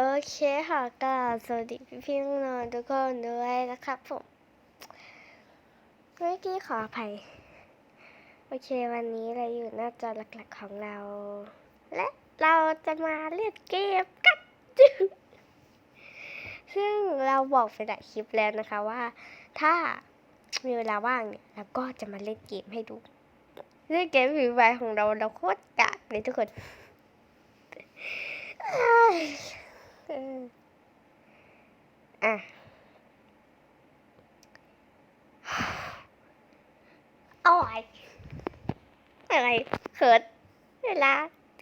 โอเคค่ะก็สวัสดีพี่พี่น้องทุกคนด้วยนะครับผมเมื่อกี้ขออภัย โอเควันนี้เราอยู่หน้าจอหลักๆของเรา และเราจะมาเล่นเกมกันซึ่งเราบอกไปหลายคลิปแล้วนะคะว่า ถ้ามีเวลาว่างเนี่ยเราก็จะมาเล่นเกมให้ดู เล่นเกมฟรีไฟของเราเราโคตรกากเลยทุกคน เอ้ยเอออะ เอาไว้อะไรเขินเวลา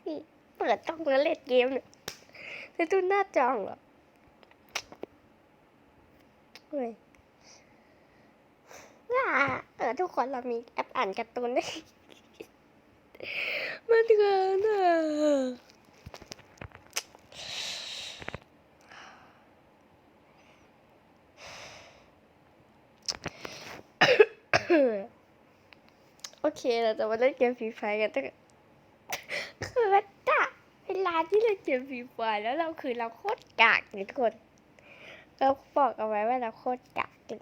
ที่เปิดต้องมาเล่นเกมเนี่ยจะดูหน้าจองเหรอเฮ้ยว่าเออทุกคนเรามีแอปอ่านการ์ตูนด้วยมันเกินอะ โอ เคเราจะมาเล่นเกมฟรีไฟกันตั้งคือว่าจ้ะเวลาที่เล่นเกมฟรีไฟแล้วเราคือเราโคตรกากเลยทุกคนเราบอกเอาไว้ว่าเราโคตรกากเลย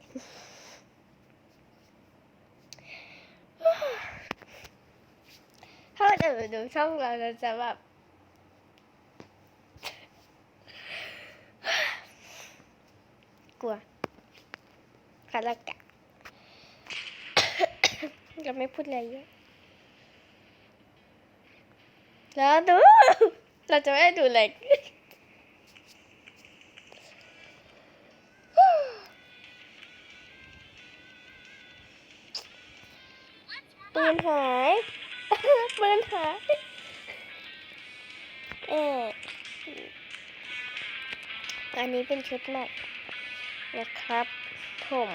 ถ้าเราจะดูช่องเราเราจะแบบกลัวคารากะ จะไม่พูดอะไรเยอะแล้วดู เราจะไม่ดูเลยปืนหายปืนหายเอออันนี้เป็นชุดใหม่นะครับ ผม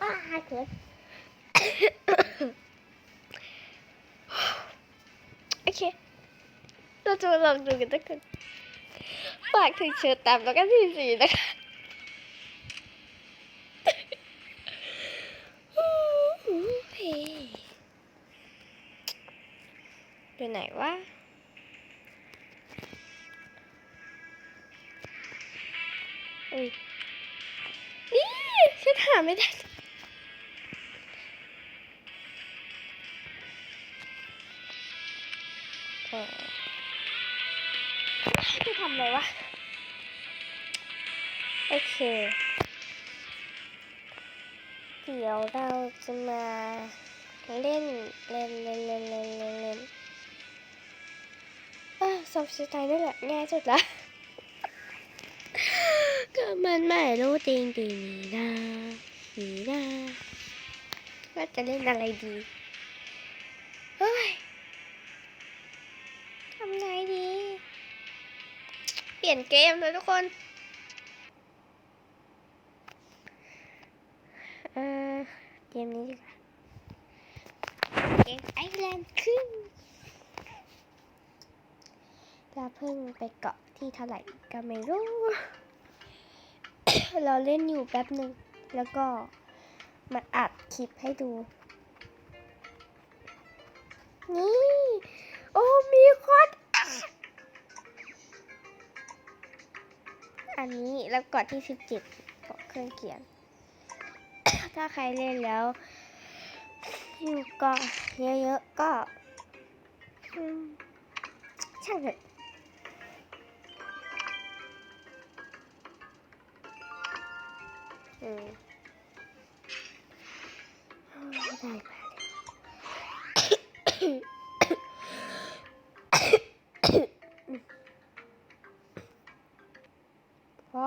อ้าเกิด เคเราจะมาลองดูกันทุกคนฝากถึงเชิญตามแล้วก็ทีสีนะคะเฮ้ยอยู่ไหนวะอุ้ยนี่ฉันหาไม่ได้ เออจะทำอะไรวะ โอเค เดี๋ยวเราจะมาเล่น เล่นเล่นเล่นเล่นเล่นเล่นอะซอฟต์สไตล์นี่แหละง่ายสุดละก็มันไม่รู้จริงดีนี่นะนี่นะว่าจะเล่นอะไรดี ลี่ยนเกมเลยทุกคนเออเกมนี้ดีกว่าเกมไอแลนด์ขึ้นเราเพิ่งไปเกาะที่เท่าไหร่ก็ไม่รู้ เราเล่นอยู่แป๊บหนึ่งแล้วก็มาอัดคลิปให้ดู นี่ โอ้มีคน อันนี้แล้วกดที่สิบเจ็ดกดเครื่องเขียน ถ้าใครเล่นแล้วอยู่ก็เยอะๆก็ช่างเถอะอืมได้มา พอ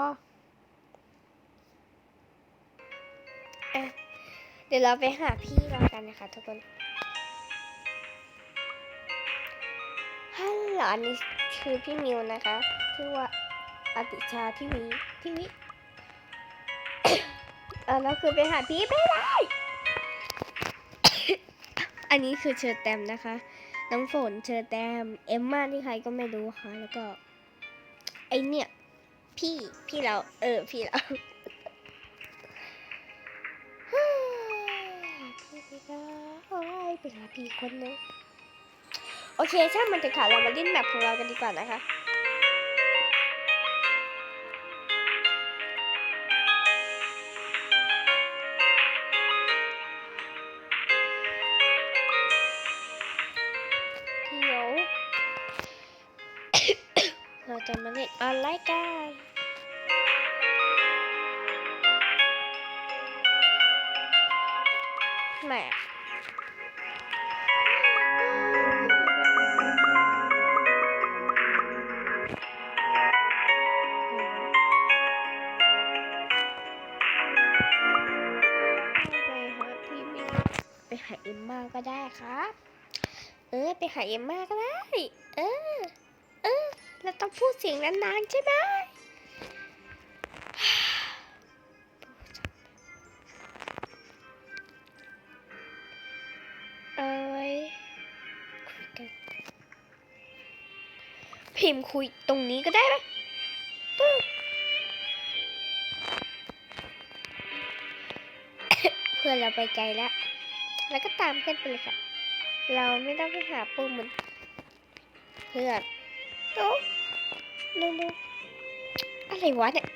อะเดี๋ยวเราไปหาพี่เรากันนะคะทุกคนฮัลโหลอันนี้คือพี่มิวนะคะชื่อว่าอติชาทีวีทีวีเออเราคือไปหาพี่ไม่ได้ อันนี้คือเชอร์แตมนะคะ น้องฝนเชอร์แตม เอมมาที่ใครก็ไม่รู้ค่ะ แล้วก็ ไอเนี่ย พี่พี่เรา เออ พี่เราพี่พี่ก็โอ้ยเป็นหาพี่คนนึงโอเคช่างมันจะค่ะเรามาเล่นแมปของเรากันดีกว่านะคะ แหมไปหาพี่มิวไปหาเอ็มมาก็ได้ครับ เออ ไปหาเอ็มมาก็ได้ เออ เออ เราต้องพูดเสียงนานๆใช่ไหม พิมพ์คุยตรงนี้ก็ได้ไหมเพื่อนเราไปไกลแล้ว แล้วก็ตามเพื่อนไปเลยค่ะ เราไม่ต้องไปหาปูเหมือนเพื่อนโต๊ะดูดูอะไรวะเนี่ย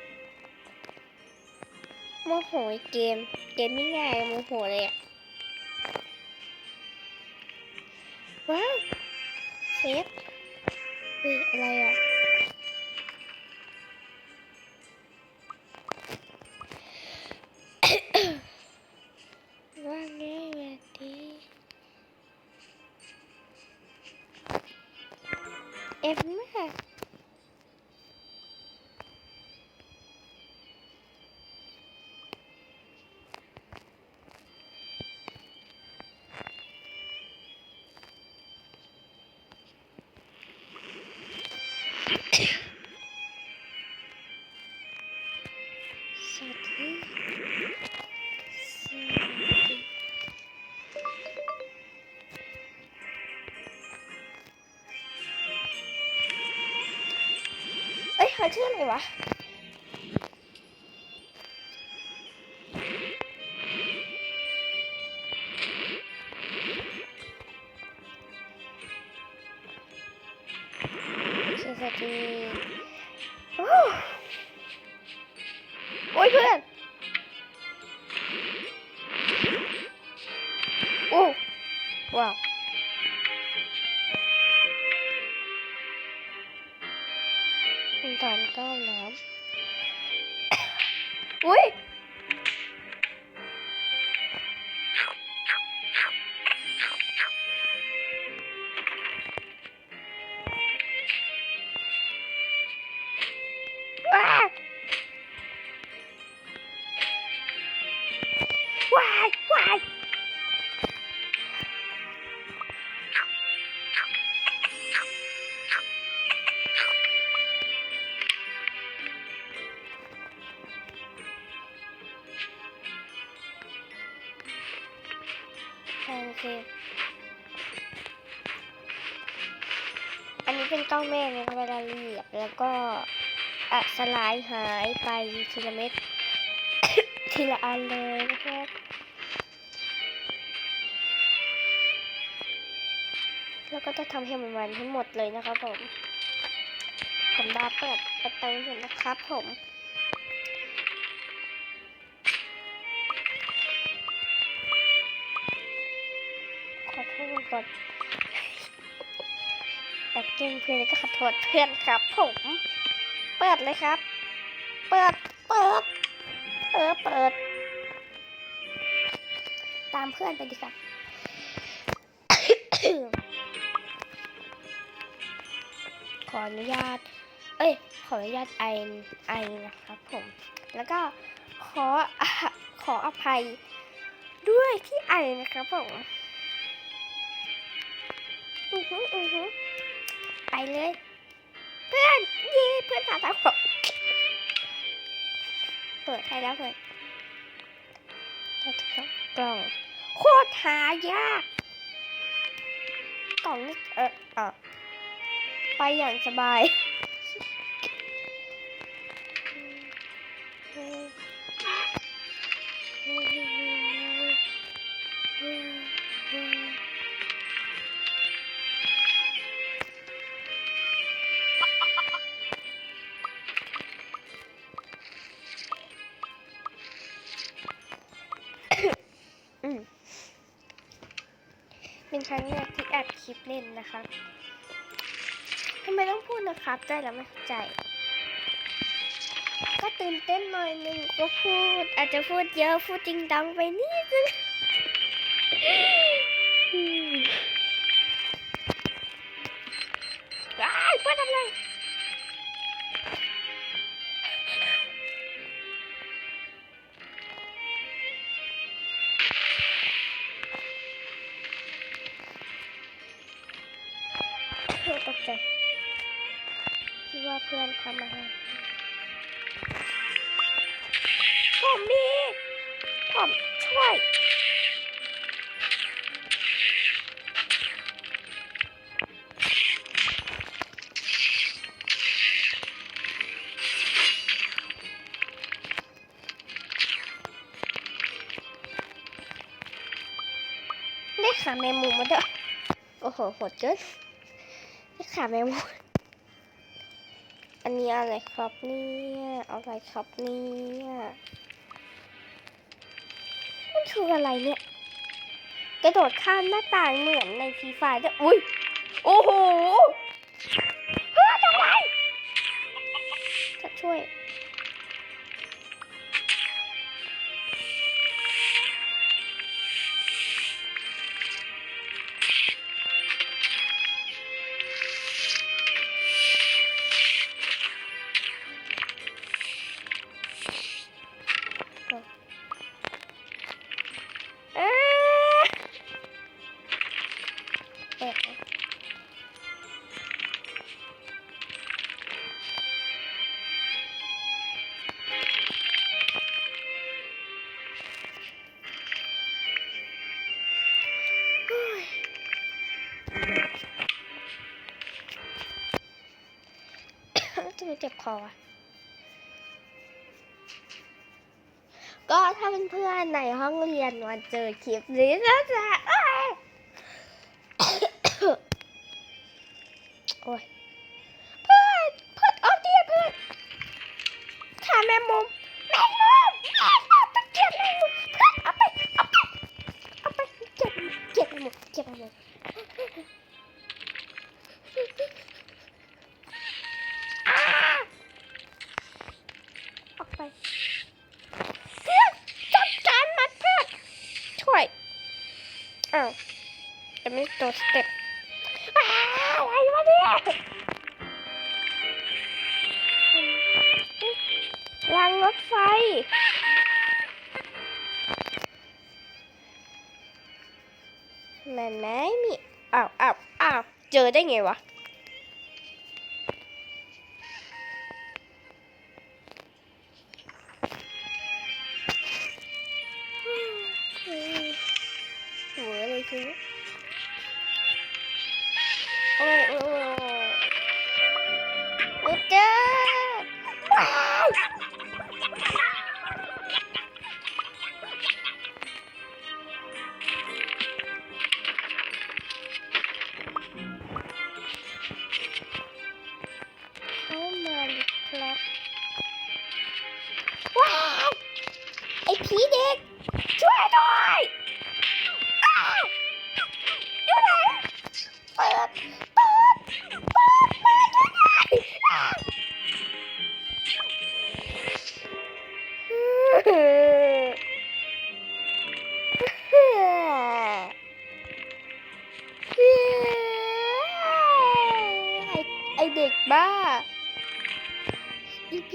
โมโหเกม เกมไม่ง่ายโมโหเลยอะว้าวเซฟ อะไรอะ เอ้ยเเป็นตอนก้าวน้ำอุ้ย เค อันนี้เป็นกล้องแม่นะคะเวลาเหยียบแล้วก็อะสลายหายไปทีละเม็ดทีละอันเลยนะครับแล้วก็จะทำให้มันวันทั้งหมดเลยนะครับผม ผมดาเปิดประตูอยู่นะครับผม โทษก่อนแต่เก่งเพื่อนก็ขอโทษเพื่อนครับผม เปิดเลยครับ เปิด เปิด เออ เปิด ตามเพื่อนไปดีกว่าขออนุญาต เอ้ย ขออนุญาตไอไอนะครับผม แล้วก็ขอขออภัยด้วยที่ไอนะครับผม อือฮึอือฮึไปเลย เพื่อนย่เพื่อนหาทางออกเปิดให้แล้วเพื่อนแล้วก็กล่องโคตรหายากกล่องนี่เออเออไปอย่างสบาย รั้งแรกที่อัดคลิปเล่นนะคะทำไมต้องพูดนะครับใจแล้วไม่เข้าใจ ก็ตื่นเต้นหน่อยหนึ่งก็พูด อาจจะพูดเยอะพูดจริงดังไปนิดนึงอืมอ้ายเพื่อนทำอะไรตกใจคิดว่าเพื่อนทำอะไรผมมีผมช่วยได้ขาแมงมุมมาด้วยโอ้โหโหดเกิน นี่ขาแมงมุมอันนี้อะไรครับเนี่ยอะไรครับเนี่ยมันคืออะไรเนี่ยกระโดดข้ามหน้าต่างเหมือนในฟรีไฟด้วยอุ้ยโอ้โหเพื่อนอะไรจะช่วย เจ็บคอว่ะก็ถ้าเพื่อนๆในห้องเรียนวันเจอคลิปนี้นะจ๊ะ วสเต็ปอะไรวะเนี่ยรางรถไฟมันไม่มีอ้าวอ้าวอ้าวเจอได้ไงวะ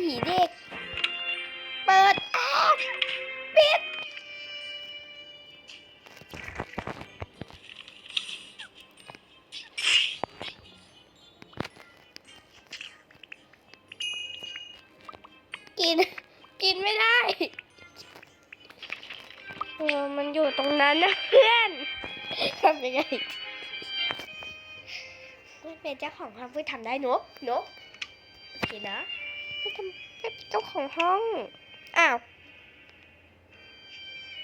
ผีเด็ก เปิดอ้าปิด กิน กินไม่ได้เออมันอยู่ตรงนั้นนะเพื่อนทำยังไงเป็นเจ้าของห้องเพื่อทำได้เนอะเนอะโอเคนะ ทำไม่เป็นเจ้าของห้อง อ้าว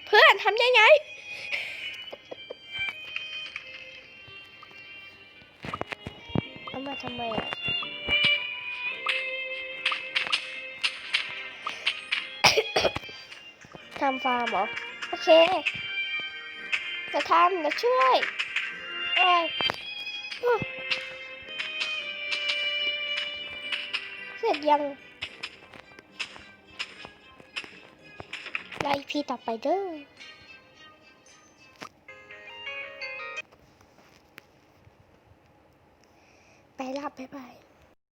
เพื่อนทำยังไงเอามาทำไมอะทำฟาร์มเหรอ โอเค จะทำจะช่วยโอ้ยโอ้ยร็จยัง ไลพีต่อไปเด้อไปละบ๊ายบาย